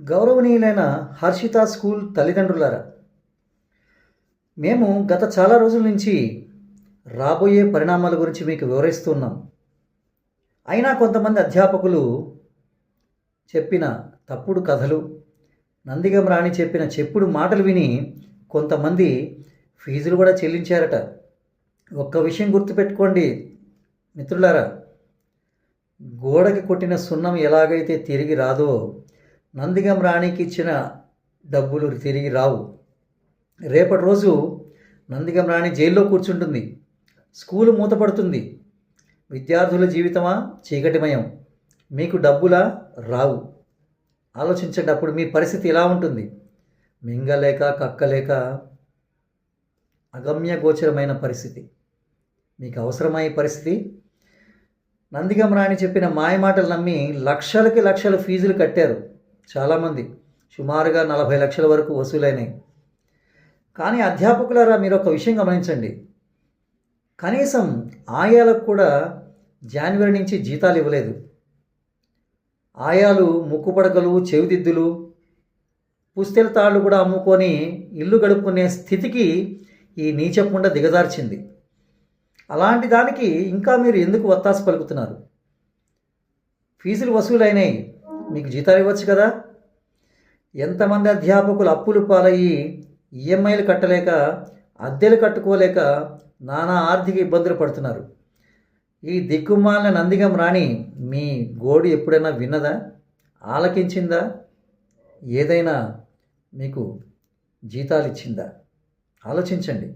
గౌరవనీయులైన హర్షిత స్కూల్ తల్లిదండ్రులారా మేము గత చాలా రోజుల నుంచి రాబోయే పరిణామాల గురించి మీకు వివరిస్తున్నాం అయినా కొంతమంది అధ్యాపకులు చెప్పిన తప్పుడు కథలు నందిగం రాణి చెప్పిన చెప్పుడు మాటలు విని కొంతమంది ఫీజులు కూడా చెల్లించారట. ఒక్క విషయం గుర్తుపెట్టుకోండి మిత్రులారా గోడకి కొట్టిన సున్నం ఎలాగైతే తిరిగి రాదో నందిగం రాణికి ఇచ్చిన డబ్బులు తిరిగి రావు. రేపటి రోజు నందిగం రాణి జైల్లో కూర్చుంటుంది. స్కూలు మూతపడుతుంది. విద్యార్థుల జీవితమా? చీకటిమయం. మీకు డబ్బులా? రావు. ఆలోచించేటప్పుడు మీ పరిస్థితి ఎలా ఉంటుంది? మింగలేక కక్కలేక అగమ్య గోచరమైన పరిస్థితి. మీకు అవసరమయ్యే పరిస్థితి? నందిగం రాణి చెప్పిన మాయమాటలు నమ్మి లక్షలకి లక్షలు ఫీజులు కట్టారు. చాలామంది సుమారుగా నలభై లక్షల వరకు వసూలైనాయి. కానీ అధ్యాపకులారా మీరు ఒక విషయం గమనించండి. కనీసం ఆయాలకు కూడా జనవరి నుంచి జీతాలు ఇవ్వలేదు. ఆయాలు ముక్కుపడకలు చెవిదిద్దులు పుస్తెల తాళ్ళు కూడా అమ్ముకొని ఇల్లు గడుపుకునే స్థితికి ఈ నీచపుండ దిగజార్చింది. అలాంటి దానికి ఇంకా మీరు ఎందుకు వత్తాసు పలుకుతున్నారు? ఫీజులు వసూలైనాయి. మీకు జీతాలు ఇవ్వచ్చు కదా? ఎంతమంది అధ్యాపకులు అప్పులు పాలయ్యి ఈఎంఐలు కట్టలేక అద్దెలు కట్టుకోలేక నానా ఆర్థిక ఇబ్బందులు పడుతున్నారు. ఈ దిక్కుమాలిన నందిగం రాణి మీ గోడు ఎప్పుడైనా విన్నదా? ఆలకించిందా? ఏదైనా మీకు జీతాలు ఇచ్చిందా? ఆలోచించండి.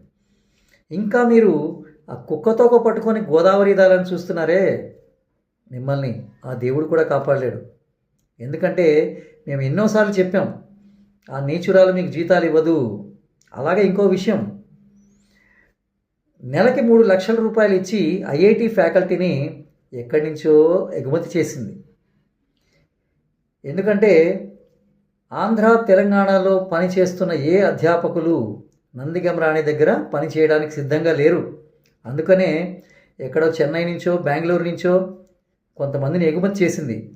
ఇంకా మీరు ఆ కుక్కతోక పట్టుకొని గోదావరి దాలని చూస్తున్నారే? మిమ్మల్ని ఆ దేవుడు కూడా కాపాడలేడు. ఎందుకంటే మేము ఎన్నోసార్లు చెప్పాం ఆ నేచురాలు మీకు జీతాలు ఇవ్వదు. అలాగే ఇంకో విషయం నెలకి మూడు లక్షల రూపాయలు ఇచ్చి ఐఐటి ఫ్యాకల్టీని ఎక్కడి నుంచో ఎగుమతి చేసింది. ఎందుకంటే ఆంధ్ర తెలంగాణలో పనిచేస్తున్న ఏ అధ్యాపకులు నందిగం రాణి దగ్గర పని చేయడానికి సిద్ధంగా లేరు. అందుకనే ఎక్కడో చెన్నై నుంచో బెంగళూరు నుంచో కొంతమందిని ఎగుమతి చేసింది.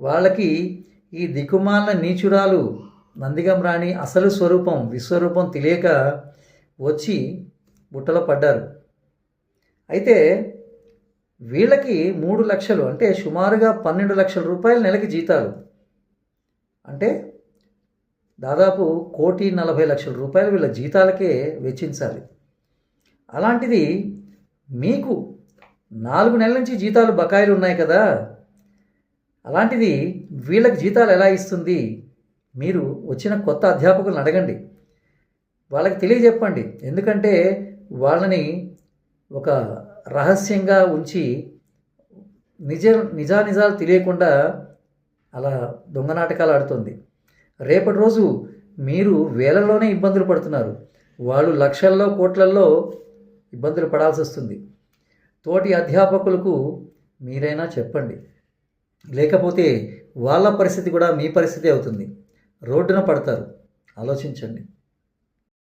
వాళ్ళకి ఈ దిక్కుమాల నీచురాలు నందిగం రాణి అసలు స్వరూపం విశ్వరూపం తెలియక వచ్చి బుట్టలో పడ్డారు. అయితే వీళ్ళకి మూడు లక్షలు అంటే సుమారుగా పన్నెండు లక్షల రూపాయలు నెలకి జీతాలు. అంటే దాదాపు కోటి నలభై లక్షల రూపాయలు వీళ్ళ జీతాలకే వెచ్చించాలి. అలాంటిది మీకు నాలుగు నెలల నుంచి జీతాలు బకాయిలు ఉన్నాయి కదా. అలాంటిది వీళ్ళకి జీతాలు ఎలా ఇస్తుంది? మీరు వచ్చిన కొత్త అధ్యాపకులను అడగండి. వాళ్ళకి తెలియజెప్పండి. ఎందుకంటే వాళ్ళని ఒక రహస్యంగా ఉంచి నిజ నిజానిజాలు తెలియకుండా అలా దొంగ నాటకాలు ఆడుతుంది. రేపటి రోజు మీరు వేలల్లోనే ఇబ్బందులు పడుతున్నారు. వాళ్ళు లక్షల్లో కోట్లల్లో ఇబ్బందులు పడాల్సి వస్తుంది తోటి అధ్యాపకులకు మీరైనా చెప్పండి. లేకపోతే వాళ్ళ పరిస్థితి కూడా మీ పరిస్థితి అవుతుంది. రోడ్డున పడతారు. ఆలోచించండి.